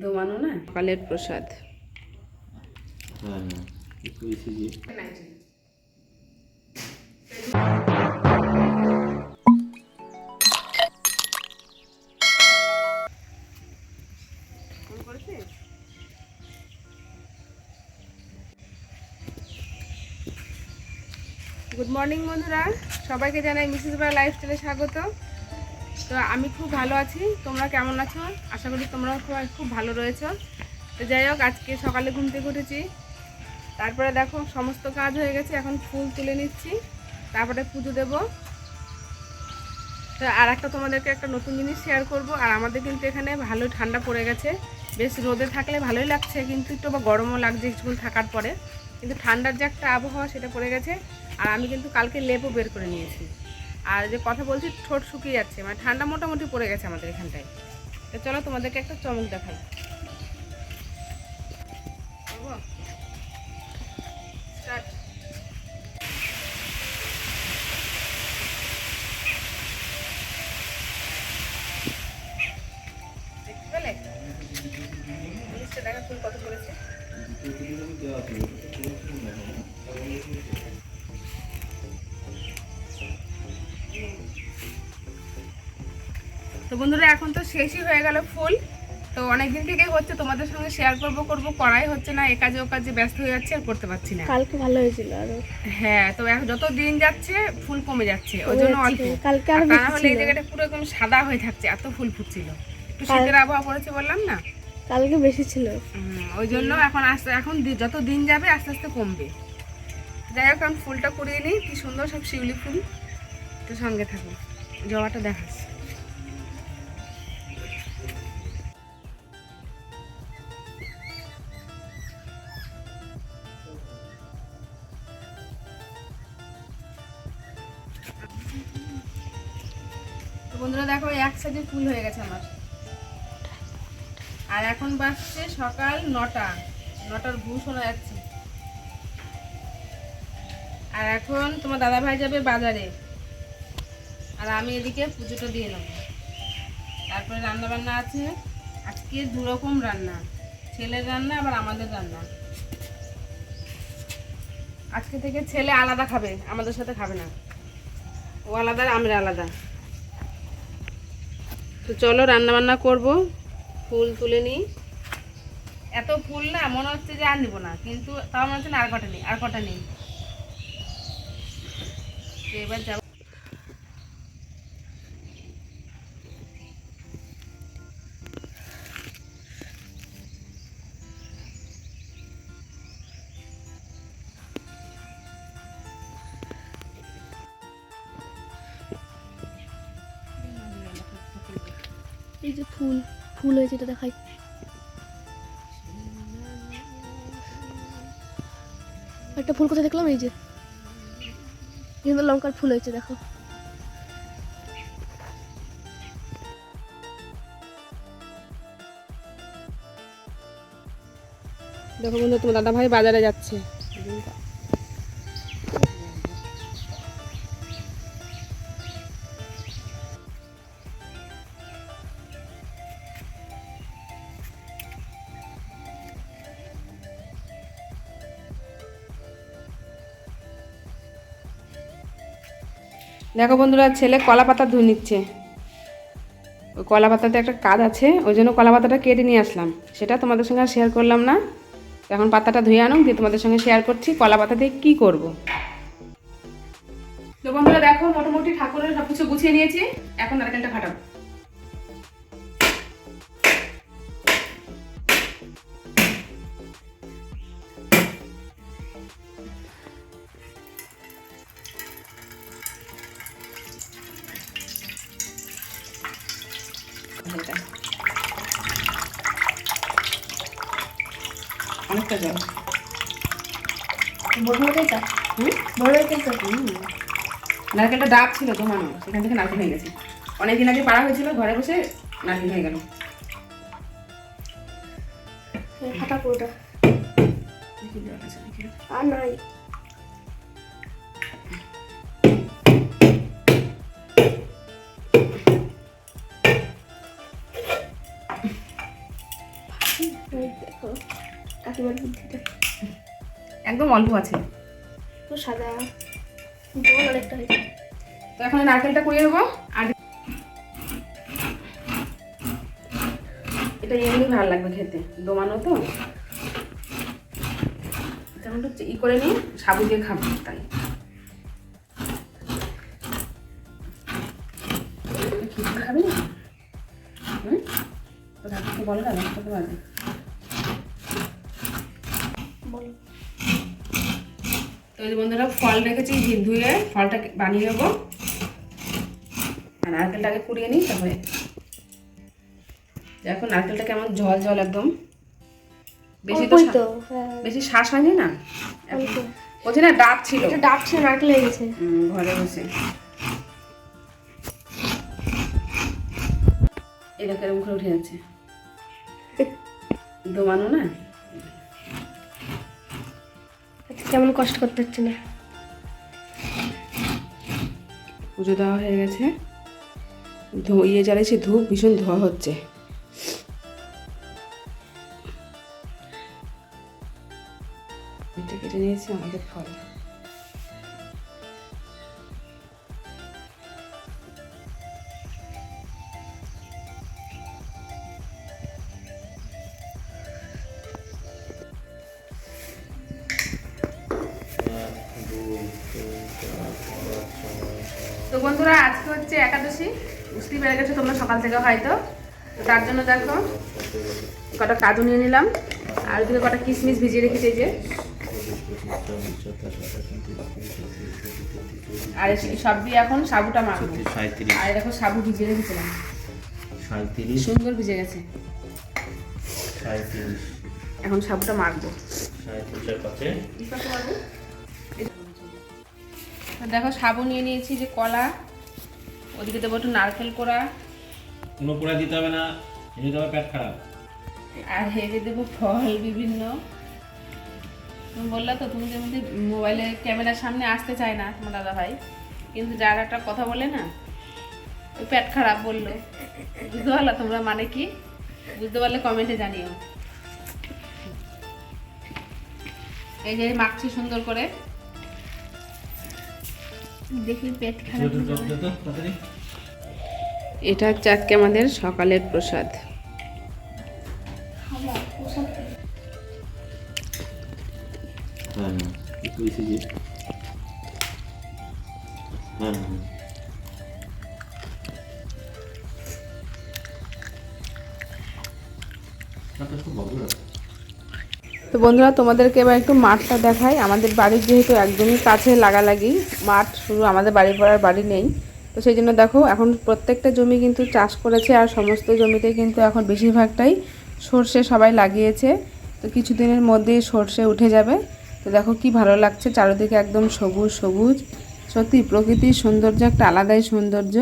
দোমানো না? সকালের প্রসাদ। হ্যাঁ হ্যাঁ। গুড মর্নিং বন্ধুরা। সবাইকে জানাই মিসেস বা লাইফস্টাইলে স্বাগত তো আমি খুব ভালো আছি। তোমরা কেমন আছো? আশা করি তোমরাও খুব খুব ভালো রয়েছো। তো যাই হোক, আজকে সকালে ঘুম থেকে উঠেছি। তারপরে দেখো, সমস্ত কাজ হয়ে গেছে। এখন ফুল তুলে নিচ্ছি। তারপরে পুজো দেব। তো আর একটা তোমাদেরকে একটা নতুন জিনিস শেয়ার করব। আর আমাদের কিন্তু এখানে ভালো ঠান্ডা পড়ে গেছে। বেশ রোদে থাকলে ভালোই লাগছে, কিন্তু একটু বা গরমও লাগছে কিছুক্ষণ থাকার পরে। কিন্তু ঠান্ডার যে একটা আবহাওয়া সেটা পড়ে গেছে। আর আমি কিন্তু কালকে লেপও বের করে নিয়েছি। আর যে কথা বলছি ঠোঁট শুকিয়ে যাচ্ছে মানে ঠান্ডা মোটামুটি পড়ে গেছে আমাদের এখানটায়। তো চলো তোমাদেরকে একটা চমক দেখাই? দেখা ফুল কত করেছে বন্ধুরা এখন তো শেষই হয়ে গেল ফুল। তো অনেকদিন থেকে হচ্ছে তোমাদের সঙ্গে শেয়ার করব করব করাই হচ্ছে না এ কাজে ও কাজে ব্যস্ত হয়ে যাচ্ছে আর করতে পারছি না। কালকে ভালো হয়েছিল আরও। হ্যাঁ তো এখন যত দিন যাচ্ছে ফুল কমে যাচ্ছে ওই জন্য অল্প। কালকে আর আরও না হলে এই জায়গাটা পুরো একদম সাদা হয়ে থাকছে এত ফুল ফুটছিল। একটু শীতের আবহাওয়া পড়েছে বললাম না? কালকে বেশি ছিল। ওই জন্য এখন আস্তে এখন যত দিন যাবে আস্তে আস্তে কমবে। যাই হোক আমি ফুলটা করিয়ে নিই কি সুন্দর সব শিউলি ফুল। তো সঙ্গে থাকো জবাটা দেখাচ্ছি। বন্ধুরা দেখো, এক সাইডে ফুল হয়ে গেছে আমার। আর এখন বাজছে সকাল নটা। নটার ঘুম শোনা যাচ্ছে। আর এখন তোমার দাদা ভাই যাবে বাজারে। আর আমি এদিকে পুজোটা দিয়ে নেব। তারপরে রান্না বান্না আছে। আজকে দু রকম রান্না। ছেলের রান্না, আবার আমাদের রান্না। আজকে থেকে ছেলে আলাদা খাবে, আমাদের সাথে খাবে না। ও আলাদা আমরা আলাদা। তো চলো রান্না বান্না করব। ফুল তুলে নিই। এত ফুল না, মনে হচ্ছে যে আর নিবো না, কিন্তু তাও মনে হচ্ছে না আর কটা নেই, আর কটা নেই। এবার যাব। ফুল হয়েছে, এটা দেখাই। একটা ফুল কোথায় দেখলাম, এই যে। কিন্তু লঙ্কার ফুল হয়েছে, দেখো। দেখো বন্ধু, তোমার দাদা ভাই বাজারে যাচ্ছে। দেখো বন্ধুরা, ছেলে কলা পাতা ধুয়ে নিচ্ছে। ওই কলা পাতাতে একটা কাজ আছে, ওই জন্য কলা পাতাটা কেটে নিয়ে আসলাম। সেটা তোমাদের সঙ্গে আর শেয়ার করলাম না। এখন পাতাটা ধুয়ে আনো দিয়ে তোমাদের সঙ্গে শেয়ার করছি কলা পাতা দিয়ে কী করব। তো বন্ধুরা, দেখো, মোটামুটি ঠাকুরের সব কিছু গুছিয়ে নিয়েছি। এখন নারকেলটা ফাটাবো। অনেকটা জল। নারকেলটা ডাব ছিল জমানো সেখান থেকে নারকেল হয়ে গেছে। অনেকদিন আগে পাড়া হয়েছিল ঘরে বসে নারকেল হয়ে গেল। ফাটা পুরোটা। কাকিমার বুদ্ধিটা একদম অল্প আছে। তো সাদা জল তো এখন নারকেলটা কুড়িয়ে নেব। আর এটা এমনি ভালো লাগবে খেতে দোমানো তো। তেমন একটু ই করে নিই সাবু দিয়ে খাব তাই। খাবি না? হুম? বল না তোকে বলবে এই বন্ধুরা ফল রেখেছি ধুয়ে ফলটা বানিয়ে নেব। আর নারকেলটা আগে কুড়িয়ে নিই তারপরে দেখো নারকেলটা কেমন জল জল একদম। বেশি তো হ্যাঁ। বেশি শ্বাস হয়নি না? বলছি না ডাব ছিল। ডাব ছিল নারকেল হয়ে গেছে। ঘরে বসে। এটা কেরম করে উঠে যাচ্ছে। দোমানো না? তেমন কষ্ট করতে হচ্ছে না। পুজো দেওয়া হয়ে গেছে। ইয়ে জ্বালিয়েছি ধূপ, ভীষণ ধোয়া হচ্ছে। এটা কেটে নিয়েছি আমাদের ফল। তো বন্ধুরা আজকে হচ্ছে একাদশী। বুঝতেই পেরে গেছো তোমরা সকাল থেকে হয়তো। তো তার জন্য দেখো কটা কাজু নিয়ে নিলাম। আর ওদিকে কটা কিশমিশ ভিজিয়ে রেখেছি যে। আর এই সব দিয়ে এখন সাবুটা মাখবো। আর দেখো সাবু ভিজিয়ে রেখেছিলাম। সুন্দর ভিজে গেছে। এখন সাবুটা মাখবো। সাঁত্রিশের কাছে তো দেখো সাবু নিয়ে নিয়েছি যে কলা। ওদিকে দেবো একটু নারকেল কোড়া। কোনো পোড়া দিতে হবে না এমনি তোমার পেট খারাপ। আর হেরে দেবো ফল বিভিন্ন। তুমি বললে তো তুমি যেমনি মোবাইলে ক্যামেরার সামনে আসতে চায় না তোমার দাদা ভাই কিন্তু যার একটা কথা বলে না ওই পেট খারাপ বলল। বুঝতে পারলা তোমরা মানে কি? বুঝতে পারলে কমেন্টে জানিও। এই যে মাখছি সুন্দর করে। দেখি পেট খারাপ হয়ে এটা হচ্ছে আজকে আমাদের সকালের প্রসাদ? হ্যাঁ হ্যাঁ হ্যাঁ হ্যাঁ খুব ভালো তো বন্ধুরা, তোমাদেরকে এবার একটু মাঠটা দেখাই। আমাদের বাড়ির যেহেতু একদমই কাছে লাগালাগি, মাঠ শুধু আমাদের বাড়ি পড়ার বাড়ি নেই। তো সেই জন্য দেখো, এখন প্রত্যেকটা জমি কিন্তু চাষ করেছে আর সমস্ত জমিতে কিন্তু এখন বেশিরভাগটাই সর্ষে সবাই লাগিয়েছে। তো কিছুদিনের মধ্যেই সর্ষে উঠে যাবে। তো দেখো কি ভালো লাগছে, চারিদিকে একদম সবুজ সবুজ। সত্যি প্রকৃতির সৌন্দর্য একটা আলাদাই সৌন্দর্য।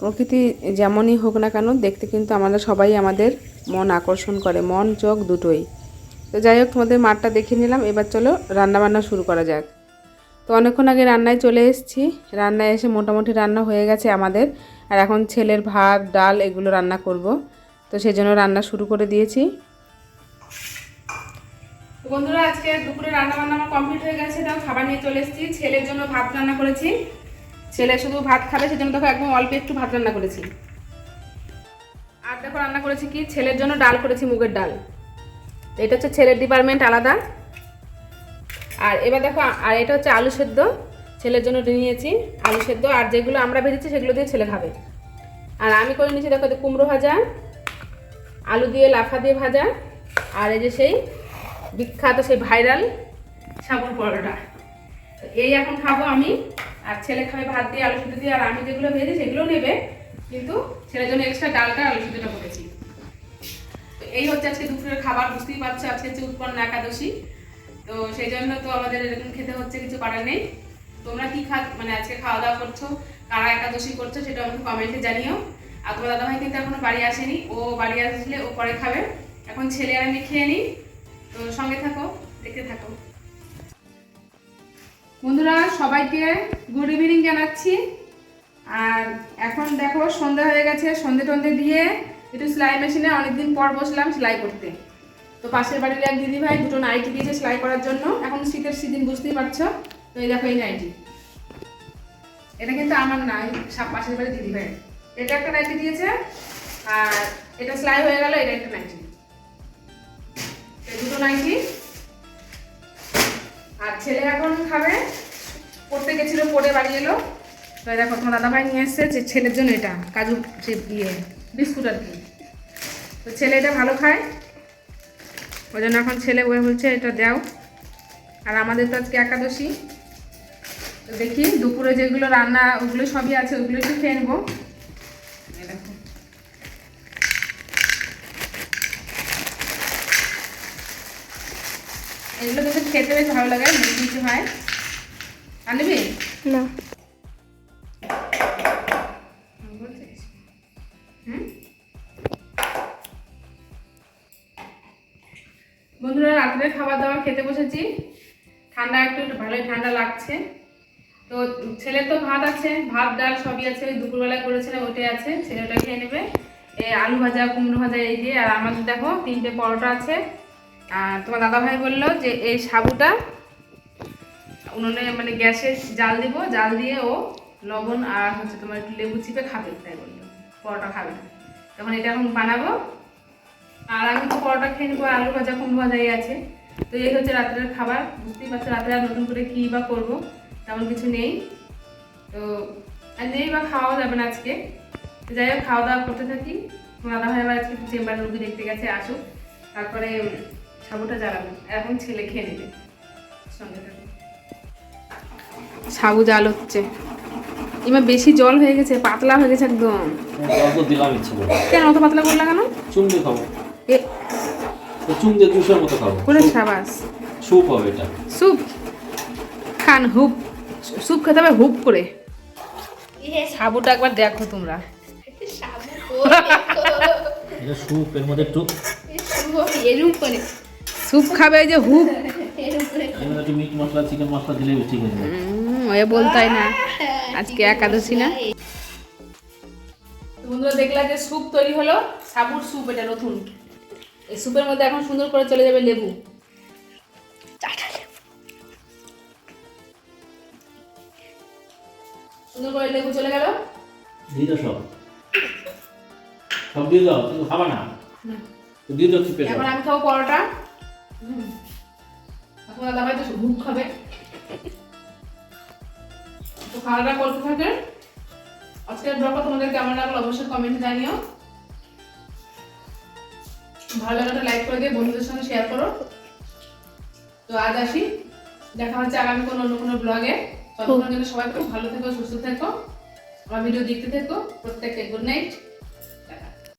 প্রকৃতি যেমনই হোক না কেন, দেখতে কিন্তু আমাদের সবাই আমাদের মন আকর্ষণ করে, মন, চোখ দুটোই। তো যাই হোক, তোমাদের মাঠটা দেখে নিলাম। এবার চলো রান্নাবান্না শুরু করা যাক। তো অনেকক্ষণ আগে রান্নায় চলে এসেছি। রান্নায় এসে মোটামুটি রান্না হয়ে গেছে আমাদের। আর এখন ছেলের ভাত, ডাল এগুলো রান্না করব। তো সেই জন্য রান্না শুরু করে দিয়েছি। বন্ধুরা, আজকে দুপুরে রান্না বান্না আমার কমপ্লিট হয়ে গেছে। তাও খাবার নিয়ে চলে এসেছি। ছেলের জন্য ভাত রান্না করেছি। ছেলে শুধু ভাত খাবে, সেজন্য দেখো একদম অল্প একটু ভাত রান্না করেছি। আর দেখো, রান্না করেছি কি? ছেলের জন্য ডাল করেছি, মুগের ডাল। তো এটা হচ্ছে ছেলের ডিপার্টমেন্ট আলাদা। আর এবার দেখো, আর এটা হচ্ছে আলু সেদ্ধ। ছেলের জন্য নিয়েছি, আলু সেদ্ধ। আর যেগুলো আমরা ভেজেছি, সেগুলো দিয়ে ছেলে খাবে। আর আমি করে নিয়েছি, দেখো কুমড়ো ভাজা, আলু দিয়ে লাফা দিয়ে ভাজা, আর এই যে সেই বিখ্যাত সেই ভাইরাল সাবুর পরোটা। এই এখন খাব আমি, আর ছেলে খাবে ভাত দিয়ে, আলু সেদ্ধ দিয়ে, আর আমি যেগুলো ভেজে সেগুলো নেবে। কিন্তু ছেলের জন্য এক্সট্রা ডালটা আলু সেদ্ধটা করেছি এই হচ্ছে আজকে দুপুরের খাবার, বুঝতেই পারছ, আজকে হচ্ছে উৎপন্ন একাদশী। তো সেই জন্য তো আমাদের এরকম খেতে হচ্ছে, কিছু করার নেই। তোমরা কি খা মানে আজকে খাওয়া দাওয়া করছ, কারা একাদশী করছ সেটা আমাকে কমেন্টে জানিও। আর তোমার দাদাভাই কিন্তু এখনও বাড়ি আসেনি, ও বাড়ি আসলে ও পরে খাবে। এখন ছেলে আর আমি খেয়ে নিই। তো সঙ্গে থাকো, দেখতে থাকো। বন্ধুরা, সবাইকে গুড ইভিনিং জানাচ্ছি। আর এখন দেখো সন্ধ্যা হয়ে গেছে সন্ধে টন্ধে দিয়ে একটু সেলাই মেশিনে অনেকদিন পর বসলাম সেলাই করতে। তো পাশের বাড়ির এক দিদি ভাই দুটো নাইটি দিয়েছে সেলাই করার জন্য। এখন শীতের সিজন, বুঝতেই পারছ? তো এই দেখো এই নাইটি। এটা কিন্তু আমার নাই পাশের বাড়ির দিদি ভাই এটা একটা নাইটি দিয়েছে, আর এটা সেলাই হয়ে গেল, এটা একটা নাইটি। এই দুটো নাইটি। আর ছেলে এখন খাবে, পড়তে গেছিল, পড়ে বাড়ি এলো। তো দেখো তোমার দাদাভাই নিয়ে এসছে, যে ছেলের জন্য এটা, কাজু সে ইয়ে বিস্কুট আর কি। তো ছেলে এটা ভালো খায়। ওই জন্য এখন ছেলে বয়ে বলছে, এটা দাও। আর আমাদের তো আজকে একাদশী। তো দেখি দুপুরে যেগুলো রান্না, ওগুলো সবই আছে, ওগুলো একটু খেয়ে নেব। এগুলো কিন্তু খেতে বেশ ভালো লাগে মুরগি হয়। আর নিবি? না। খেতে বসেছি। ঠান্ডা একটু ভালোই ঠান্ডা লাগছে। তো ছেলের তো ভাত আছে, ভাত, ডাল সবই আছে, ওই দুপুরবেলায় করেছিলাম ওইটাই আছে ছেলে ওটা খেয়ে নেবে। এই আলু ভাজা, কুমড়ো ভাজা, এই দিয়ে। আর আমাদের দেখো, তিনটে পরোটা আছে। আর তোমার দাদাভাই বলল যে এই সাবুটা উনুনে মানে গ্যাসে জাল দিব, জাল দিয়ে ও লবণ আর হচ্ছে তোমার একটু লেবু চিপে খাবে, তাই বলল। পরোটা খাবে। না তখন এটা এখন বানাবো। আর আমি তো পরোটা খেয়ে নেব আলু ভাজা, কুমড়ো ভাজাই আছে। তো এই হচ্ছে রাত্রের খাবার। বুঝতেই পারছ রাত্রে আর নতুন করে কী বা করব তেমন কিছু নেই। তো আর নেই বা খাওয়াও যাবে না আজকে। তো যাই হোক খাওয়া দাওয়া করতে থাকি। দাদা ভাই আবার আজকে একটু চেম্বার রুগী দেখতে গেছে আসুক। তারপরে সাবুটা জ্বালাবো। এখন ছেলে খেয়ে নেবে। সঙ্গে সাবু জাল হচ্ছে। এবার বেশি জল হয়ে গেছে পাতলা হয়ে গেছে একদম। করে। কেন অত পাতলা করলা কেন? চুন দিয়ে খাব। চুন দিয়ে জুসের মতো খাব। করে সাবাস। স্যুপ হবে এটা। স্যুপ খান হুপ। স্যুপ খেতে হবে হুপ করে। সাবুটা একবার দেখো তোমরা। এটা স্যুপ এর মধ্যে একটু এরম করে স্যুপ খাবে যে হুপ। একটু মিট মশলা চিকেন মশলা দিলে ঠিক হয়ে যাবে। ওয়ে বলতাই না। আজকে একাদশী না? বন্ধুরা দেখলা যে স্যুপ তৈরি হলো সাবুর স্যুপ এটা নতুন। এই স্যুপের মধ্যে এখন সুন্দর করে চলে যাবে লেবু। সুন্দর করে লেবু চলে গেল। দিয়ে দাও সব। সব দিয়ে দাও তুমি খাবা না? তো দিয়ে দাও চিপে এখন আমি খাব পরোটা। এখন দাদাভাই তো হুপ খাবে। তো খাওয়াটা করতে থাকে আজকের ব্লগটা তোমাদের কেমন লাগল অবশ্যই কমেন্টে জানিও। ভালো লাগাটা লাইক করে দিয়ে বন্ধুদের সঙ্গে শেয়ার করো। তো আজ আসি। দেখা হচ্ছে আগামী কোনো অন্য কোনো ব্লগে ততক্ষণ সবাই খুব ভালো থেকো, সুস্থ থেকো। আমার ভিডিও দেখতে থেকো। প্রত্যেককে গুড নাইট